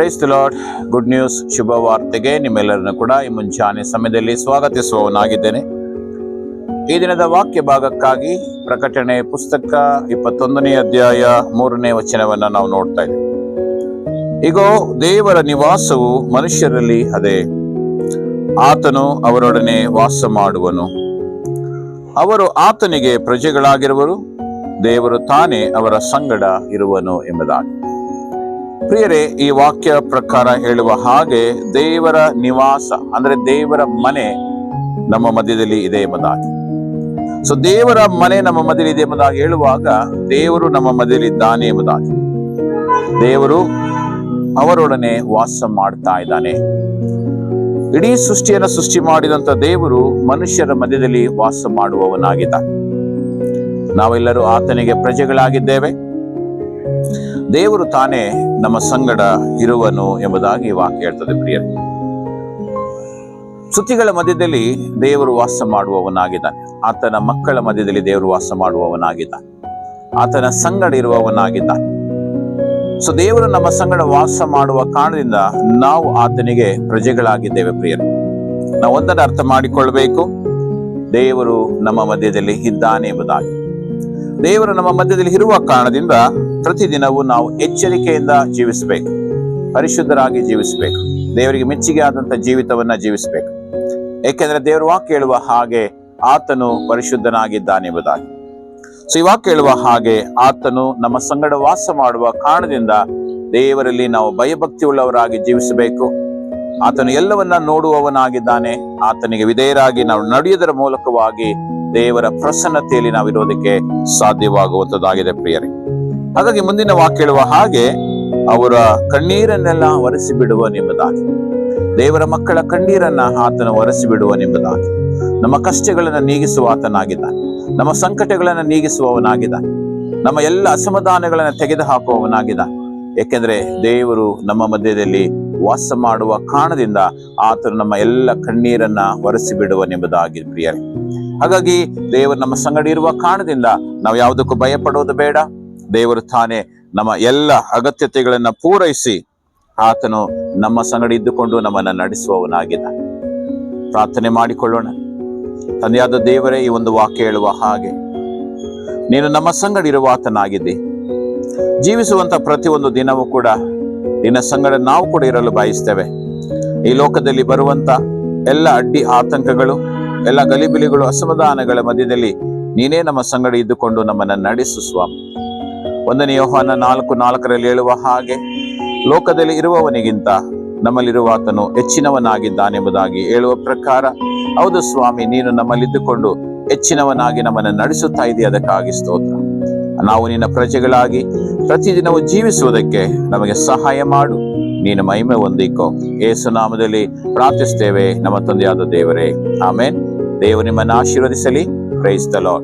Price lord good news ಶುಭ ವಾರ್ತೆಗೆ ನಿಮ್ಮೆಲ್ಲರನ್ನು ಕೂಡ ಈ ಮುಂಚಾನೆ ಸಮಯದಲ್ಲಿ ಸ್ವಾಗತಿಸುವವನಾಗಿದ್ದೇನೆ. ಈ ದಿನದ ವಾಕ್ಯ ಭಾಗಕ್ಕಾಗಿ ಪ್ರಕಟಣೆ ಪುಸ್ತಕ ಇಪ್ಪತ್ತೊಂದನೇ ಅಧ್ಯಾಯ ಮೂರನೇ ವಚನವನ್ನು ನಾವು ನೋಡ್ತಾ ಇದ್ದೇವೆ. ಈಗ ದೇವರ ನಿವಾಸವು ಮನುಷ್ಯರಲ್ಲಿ ಅದೇ. ಆತನು ಅವರೊಡನೆ ವಾಸ ಮಾಡುವನು ಅವರು ಆತನಿಗೆ ಪ್ರಜೆಗಳಾಗಿರುವರು, ದೇವರು ತಾನೇ ಅವರ ಸಂಗಡ ಇರುವನು ಎಂಬುದಾಗಿ. ಪ್ರಿಯರೇ, ಈ ವಾಕ್ಯ ಪ್ರಕಾರ ಹೇಳುವ ಹಾಗೆ ದೇವರ ನಿವಾಸ, ಅಂದ್ರೆ ದೇವರ ಮನೆ ನಮ್ಮ ಮಧ್ಯದಲ್ಲಿ ಇದೆ ಎಂಬುದಾಗಿ. ಸೊ ದೇವರ ಮನೆ ನಮ್ಮ ಮಧ್ಯದಲ್ಲಿ ಇದೆ ಎಂಬುದಾಗಿ ಹೇಳುವಾಗ ದೇವರು ನಮ್ಮ ಮಧ್ಯದಲ್ಲಿ ಇದ್ದಾನೆ ಎಂಬುದಾಗಿ. ದೇವರು ಅವರೊಡನೆ ವಾಸ ಮಾಡ್ತಾ ಇದ್ದಾನೆ. ಇಡೀ ಸೃಷ್ಟಿಯನ್ನು ಸೃಷ್ಟಿ ಮಾಡಿದಂತ ದೇವರು ಮನುಷ್ಯರ ಮಧ್ಯದಲ್ಲಿ ವಾಸ ಮಾಡುವವನಾಗಿದ್ದಾನೆ. ನಾವೆಲ್ಲರೂ ಆತನಿಗೆ ಪ್ರಜೆಗಳಾಗಿದ್ದೇವೆ. ದೇವರು ತಾನೇ ನಮ್ಮ ಸಂಗಡ ಇರುವನು ಎಂಬುದಾಗಿ ವಾಕ್ಯ ಹೇಳ್ತದೆ ಪ್ರಿಯರು. ಸುತ್ತಿಗಳ ಮಧ್ಯದಲ್ಲಿ ದೇವರು ವಾಸ ಮಾಡುವವನಾಗಿದ್ದಾನೆ. ಆತನ ಮಕ್ಕಳ ಮಧ್ಯದಲ್ಲಿ ದೇವರು ವಾಸ ಮಾಡುವವನಾಗಿದ್ದಾನೆ. ಆತನ ಸಂಗಡ ಇರುವವನಾಗಿದ್ದಾನೆ. ಸೊ ದೇವರು ನಮ್ಮ ಸಂಗಡ ವಾಸ ಮಾಡುವ ಕಾರಣದಿಂದ ನಾವು ಆತನಿಗೆ ಪ್ರಜೆಗಳಾಗಿದ್ದೇವೆ ಪ್ರಿಯರು. ನಾವು ಒಂದನ್ನು ಅರ್ಥ ಮಾಡಿಕೊಳ್ಬೇಕು. ದೇವರು ನಮ್ಮ ಮಧ್ಯದಲ್ಲಿ ಇದ್ದಾನೆ ಎಂಬುದಾಗಿ. ದೇವರು ನಮ್ಮ ಮಧ್ಯದಲ್ಲಿ ಇರುವ ಕಾರಣದಿಂದ ಪ್ರತಿದಿನವೂ ನಾವು ಎಚ್ಚರಿಕೆಯಿಂದ ಜೀವಿಸಬೇಕು. ಪರಿಶುದ್ಧರಾಗಿ ಜೀವಿಸಬೇಕು. ದೇವರಿಗೆ ಮೆಚ್ಚುಗೆ ಆದಂತ ಜೀವಿತವನ್ನ ಜೀವಿಸಬೇಕು. ಏಕೆಂದ್ರೆ ದೇವರು ವಾಕ್ ಹೇಳುವ ಹಾಗೆ ಆತನು ಪರಿಶುದ್ಧನಾಗಿದ್ದಾನೆ ಎಂಬುದಾಗಿ. ಸೊ ಈ ವಾಕ್ಯ ಹೇಳುವ ಹಾಗೆ ಆತನು ನಮ್ಮ ಸಂಗಡ ವಾಸ ಮಾಡುವ ಕಾರಣದಿಂದ ದೇವರಲ್ಲಿ ನಾವು ಭಯಭಕ್ತಿ ಉಳ್ಳವರಾಗಿ ಜೀವಿಸಬೇಕು. ಆತನು ಎಲ್ಲವನ್ನ ನೋಡುವವನಾಗಿದ್ದಾನೆ. ಆತನಿಗೆ ವಿಧೇಯರಾಗಿ ನಾವು ನಡೆಯುವುದರ ಮೂಲಕವಾಗಿ ದೇವರ ಪ್ರಸನ್ನತೆಯಲ್ಲಿ ನಾವಿರೋದಕ್ಕೆ ಸಾಧ್ಯವಾಗುವಂಥದ್ದಾಗಿದೆ ಪ್ರಿಯರೇ. ಹಾಗಾಗಿ ಮುಂದಿನ ವಾಕ್ ಹೇಳುವ ಹಾಗೆ ಅವರ ಕಣ್ಣೀರನ್ನೆಲ್ಲ ಒರೆಸಿ ಬಿಡುವನೆಂಬುದಾಗಿ ದೇವರ ಮಕ್ಕಳ ಕಣ್ಣೀರನ್ನ ಆತನ ಒರೆಸಿ ಬಿಡುವನೆಂಬುದಾಗಿ ನಮ್ಮ ಕಷ್ಟಗಳನ್ನ ನೀಗಿಸುವ ಆತನಾಗಿದ್ದಾನೆ. ನಮ್ಮ ಸಂಕಟಗಳನ್ನ ನೀಗಿಸುವವನಾಗಿದ್ದಾನೆ. ನಮ್ಮ ಎಲ್ಲ ಅಸಮಾಧಾನಗಳನ್ನ ತೆಗೆದು ಹಾಕುವವನಾಗಿದ್ದಾನೆ ಏಕೆಂದ್ರೆ ದೇವರು ನಮ್ಮ ಮಧ್ಯದಲ್ಲಿ ವಾಸ ಮಾಡುವ ಕಾರಣದಿಂದ ಆತನು ನಮ್ಮ ಎಲ್ಲ ಕಣ್ಣೀರನ್ನ ಒರೆಸಿ ಬಿಡುವನೆಂಬುದಾಗಿ ಪ್ರಿಯರೇ. ಹಾಗಾಗಿ ದೇವರು ನಮ್ಮ ಸಂಗಡಿ ಇರುವ ಕಾರಣದಿಂದ ನಾವು ಯಾವುದಕ್ಕೂ ಭಯ ಪಡೋದು ಬೇಡ. ದೇವರು ತಾನೇ ನಮ್ಮ ಎಲ್ಲ ಅಗತ್ಯತೆಗಳನ್ನು ಪೂರೈಸಿ ಆತನು ನಮ್ಮ ಸಂಗಡ ಇದ್ದುಕೊಂಡು ನಮ್ಮನ್ನ ನಡೆಸುವವನಾಗಿದ್ದ. ಪ್ರಾರ್ಥನೆ ಮಾಡಿಕೊಳ್ಳೋಣ. ತಂದೆಯಾದ ದೇವರೇ, ಈ ಒಂದು ವಾಕ್ಯ ಹೇಳುವ ಹಾಗೆ. ನೀನು ನಮ್ಮ ಸಂಗಡ ಇರುವ ಆತನಾಗಿದ್ದಿ. ಜೀವಿಸುವಂತ ಪ್ರತಿಯೊಂದು ದಿನವೂ ಕೂಡ ನಿನ್ನ ಸಂಗಡ ನಾವು ಕೂಡ ಇರಲು ಬಯಸ್ತೇವೆ. ಈ ಲೋಕದಲ್ಲಿ ಬರುವಂತ ಎಲ್ಲ ಅಡ್ಡಿ ಆತಂಕಗಳು, ಎಲ್ಲ ಗಲಿಬಿಲಿಗಳು, ಅಸಮಾಧಾನಗಳ ಮಧ್ಯದಲ್ಲಿ ನೀನೇ ನಮ್ಮ ಸಂಗಡ ಇದ್ದುಕೊಂಡು ನಮ್ಮನ್ನ ನಡೆಸು ಸ್ವಾಮಿ. ಒಂದನೇ ಯೋಹಾನ ನಾಲ್ಕು, ನಾಲ್ಕರಲ್ಲಿ ಹೇಳುವ ಹಾಗೆ, ಲೋಕದಲ್ಲಿ ಇರುವವನಿಗಿಂತ ನಮ್ಮಲ್ಲಿರುವಾತನು ಹೆಚ್ಚಿನವನಾಗಿದ್ದಾನೆಂಬುದಾಗಿ ಹೇಳುವ ಪ್ರಕಾರ, ಹೌದು ಸ್ವಾಮಿ, ನೀನು ನಮ್ಮಲ್ಲಿದ್ದುಕೊಂಡು ಹೆಚ್ಚಿನವನಾಗಿ ನಮ್ಮನ್ನು ನಡೆಸುತ್ತಾ ಇದೆಯಾ, ಅದಕ್ಕಾಗಿ ಸ್ತೋತ್ರ. ನಾವು ನಿನ್ನ ಪ್ರಜೆಗಳಾಗಿ ಪ್ರತಿದಿನವೂ ಜೀವಿಸುವುದಕ್ಕೆ ನಮಗೆ ಸಹಾಯ ಮಾಡು. ನೀನು ಮಹಿಮೆ ಹೊಂದಿಕೋ. ಏಸು ನಾಮದಲ್ಲಿ ಪ್ರಾರ್ಥಿಸ್ತೇವೆ ನಮ್ಮ ತಂದೆಯಾದ ದೇವರೇ. ಆಮೇನ್. ದೇವರು ನಿಮ್ಮನ್ನು ಆಶೀರ್ವದಿಸಲಿ. ಕ್ರೈಸ್ತಲೋ